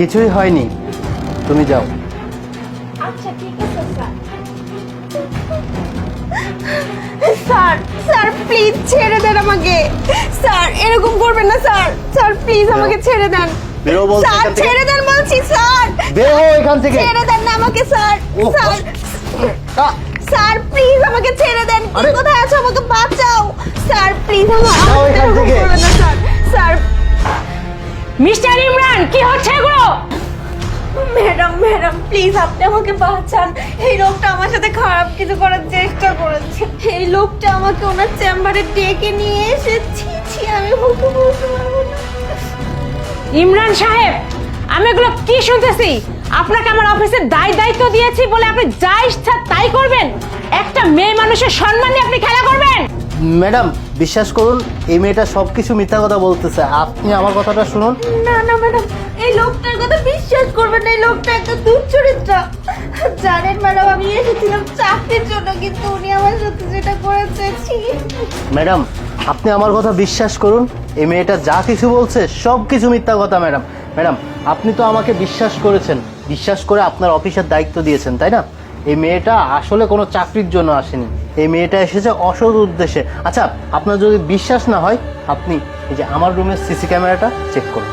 কিছুই হয়নি। তুমি যাও। আচ্ছা ঠিক আছে স্যার। স্যার স্যার প্লিজ ছেড়ে দেন আমাকে। স্যার এরকম করবেন না স্যার। স্যার প্লিজ আমাকে ছেড়ে দেন। বেরো বলছি স্যার ছেড়ে দেন বলছি স্যার। বের এখান থেকে। ছেড়ে দেন না আমাকে স্যার। স্যার স্যার প্লিজ আমাকে ছেড়ে দেন। কি কোথায় আছো আমাকে বাঁচাও। স্যার প্লিজ যাও আমাকে এখান এরকম করবেন না স্যার। স্যার। মিস্টার ইমরান কি হচ্ছে এগুলো? ম্যাডাম, প্লিজ আপনি আমাকে বাঁচান। এই লোকটা আমার সাথে খারাপ কিছু করার চেষ্টা করেছে। এই লোকটা আমাকে ওনার চেম্বারে ডেকে নিয়ে এসে ছি, আমি বলতে ইমরান সাহেব, আমি এগুলো কি শুনতেছি? আপনাকে আমার অফিসের দায় দায়িত্ব দিয়েছি বলে আপনি যা ইচ্ছা তাই করবেন। একটা মেয়ে মানুষের সম্মান নিয়ে আপনি খেলা করবেন। ম্যাডাম বিশ্বাস করুন এই মেয়েটা সব কিছু মিথ্যা কথা বলতেছে। আপনি আমার কথাটা শুনুন। না না ম্যাডাম এই লোকটার কথা বিশ্বাস করবেন না এই লোকটা একটা দুশ্চরিত্র জানেন ম্যাডাম আমি এসেছিলাম চাকরির জন্য কিন্তু উনি আমার সাথে যেটা করেছে ম্যাডাম আপনি আমার কথা বিশ্বাস করুন এই মেয়েটা যা কিছু বলছে সব কিছু মিথ্যা কথা ম্যাডাম। ম্যাডাম আপনি তো আমাকে বিশ্বাস করেছেন। বিশ্বাস করে আপনার অফিসের দায়িত্ব দিয়েছেন তাই না? এই মেয়েটা আসলে কোনো চাকরির জন্য আসেনি। এই মেয়েটা এসেছে অসৎ উদ্দেশ্যে। আচ্ছা আপনার যদি বিশ্বাস না হয় আপনি এই যে আমার রুমের সিসি ক্যামেরাটা চেক করুন।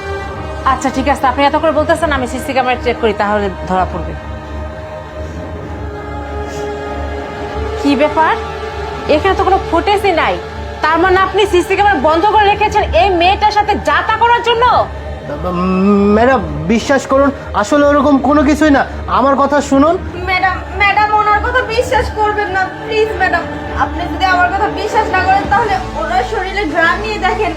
আচ্ছা ঠিক আছে। আপনি এত করে বলতেছেন আমি সিসি ক্যামেরা চেক করি তাহলে ধরা পড়বে। কি ব্যাপার? এখানে তো কোনো ফুটেজই নাই। তার মানে আপনি সিসি ক্যামেরা বন্ধ করে রেখেছেন এই মেয়েটার সাথে যাতা করার জন্য? ম্যাডাম বিশ্বাস করুন আসলে ওরকম কোনো কিছুই না। আমার কথা শুনুন ম্যাডাম ম্যাডাম ওনার কথা বিশ্বাস করবেন না প্লিজ ম্যাডাম আপনি যদি আমার কথা বিশ্বাস না করেন, তাহলে ওনার শরীরে ঘ্রাণ নিয়ে দেখেন।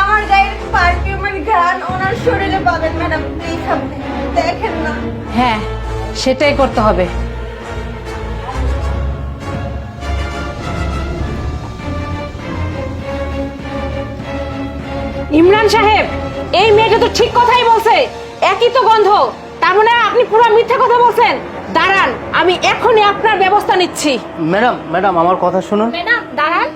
আমার গায়ের পারফিউমের ঘ্রাণ ওনার শরীরে পাবেন, ম্যাডাম প্লিজ আপনি দেখেন না। হ্যাঁ সেটাই করতে হবে। ইমরান সাহেব, এই মেয়েটা তো ঠিক কথাই বলছে। একই তো গন্ধ। তার মানে আপনি পুরো মিথ্যা কথা বলছেন। দাঁড়ান আমি এখনই আপনার ব্যবস্থা নিচ্ছি। ম্যাডাম ম্যাডাম আমার কথা শুনুন। ম্যাডাম দাঁড়ান।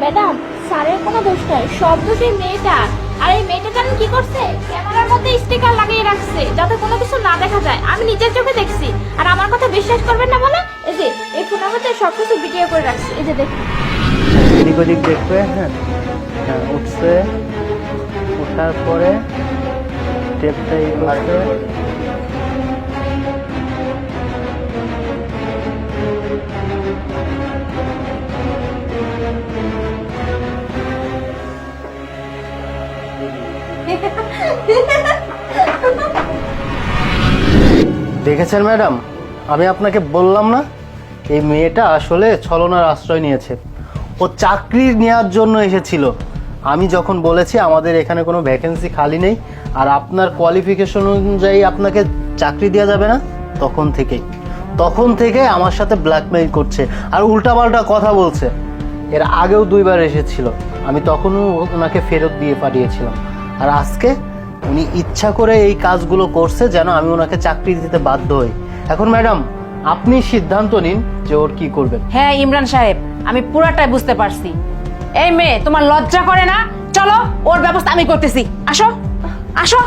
ম্যাডাম স্যারের কোনো দোষ নয় সব দোষ এই মেয়েটা আর এই মেয়েটা জানেন কি করছে? ক্যামেরার মধ্যে স্টিকার লাগিয়ে রাখছে যাতে কোনো কিছু না দেখা যায়। আমি নিজের চোখে দেখছি। আর আমার কথা বিশ্বাস করবেন না বলে এই যে এই ফোনের মধ্যে সব কিছু ভিডিও করে রাখছে। এই যে দেখুন। এদিক ওদিক দেখবে হ্যাঁ? হ্যাঁ উঠছে ওঠার পরে টেপটা দেখেছেন ম্যাডাম? আমি আপনাকে বললাম না, এই মেয়েটা আসলে ছলনার আশ্রয় নিয়েছে। ও চাকরি নেওয়ার জন্য এসেছিল। আমি যখন বলেছি আমাদের এখানে কোনো ভ্যাকেন্সি খালি নেই, আর আপনার কোয়ালিফিকেশন অনুযায়ী আপনাকে চাকরি দেওয়া যাবে না, তখন থেকেই তখন থেকে আমার সাথে ব্ল্যাকমেইল করছে আর উল্টাপাল্টা কথা বলছে। এর আগেও দুইবার এসেছিল। আমি তখনও ওনাকে ফেরত দিয়ে পাঠিয়েছিলাম। আর আজকে উনি ইচ্ছা করে এই কাজগুলো করছে যেন আমি ওনাকে চাকরি দিতে বাধ্য হই। এখন ম্যাডাম, আপনি সিদ্ধান্ত নিন যে ওর কি করবেন। হ্যাঁ ইমরান সাহেব, আমি পুরাটাই বুঝতে পারছি। এই মেয়ে, তোমার লজ্জা করে না? চলো, ওর ব্যবস্থা আমি করতেছি। আসো আসো।